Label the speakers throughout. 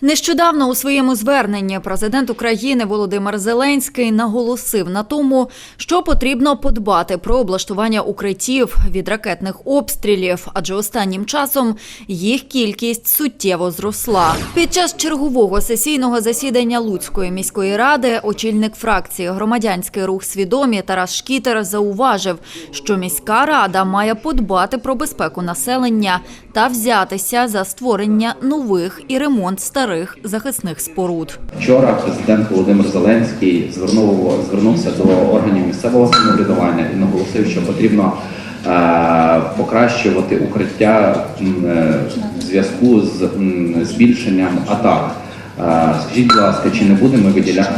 Speaker 1: Нещодавно у своєму зверненні президент України Володимир Зеленський наголосив на тому, що потрібно подбати про облаштування укриттів від ракетних обстрілів, адже останнім часом їх кількість суттєво зросла. Під час чергового сесійного засідання Луцької міської ради очільник фракції Громадянський рух свідомі Тарас Шкітер зауважив, що міська рада має подбати про безпеку населення та взятися за створення нових і ремонт старих захисних споруд.
Speaker 2: Вчора президент Володимир Зеленський звернув звернувся до органів місцевого самоврядування і наголосив, що потрібно е, покращувати укриття е, в зв'язку з збільшенням атак. Е, Скажіть, будь ласка, чи не будемо виділяти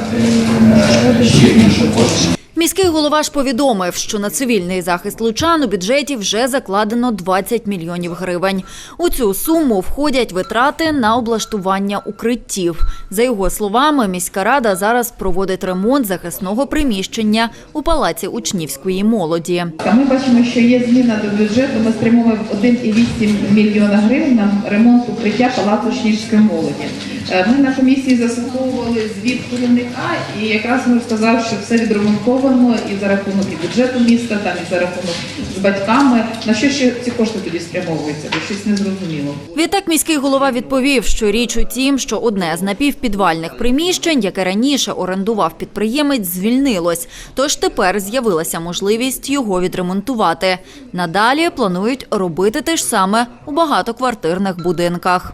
Speaker 2: е, ще більше коштів?
Speaker 1: Міський голова ж повідомив, що на цивільний захист лучан у бюджеті вже закладено 20 мільйонів гривень. У цю суму входять витрати на облаштування укриттів. За його словами, міська рада зараз проводить ремонт захисного приміщення у палаці учнівської молоді.
Speaker 3: Ми бачимо, що є зміна до бюджету. Ми спрямовуємо 1,8 мільйона гривень на ремонт укриття палацу учнівської молоді. Е, Ми на комісії заслуховували звіт керівника, і якраз він сказав, що все відремонтовано і за рахунок і бюджету міста, там і за рахунок з батьками. На що ще ці кошти тоді спрямовуються? Бо щось незрозуміло.
Speaker 1: Відтак міський голова відповів, що річ у тім, що одне з напівпідвальних приміщень, яке раніше орендував підприємець, звільнилось. Тож тепер з'явилася можливість його відремонтувати. Надалі планують робити те ж саме у багатоквартирних будинках.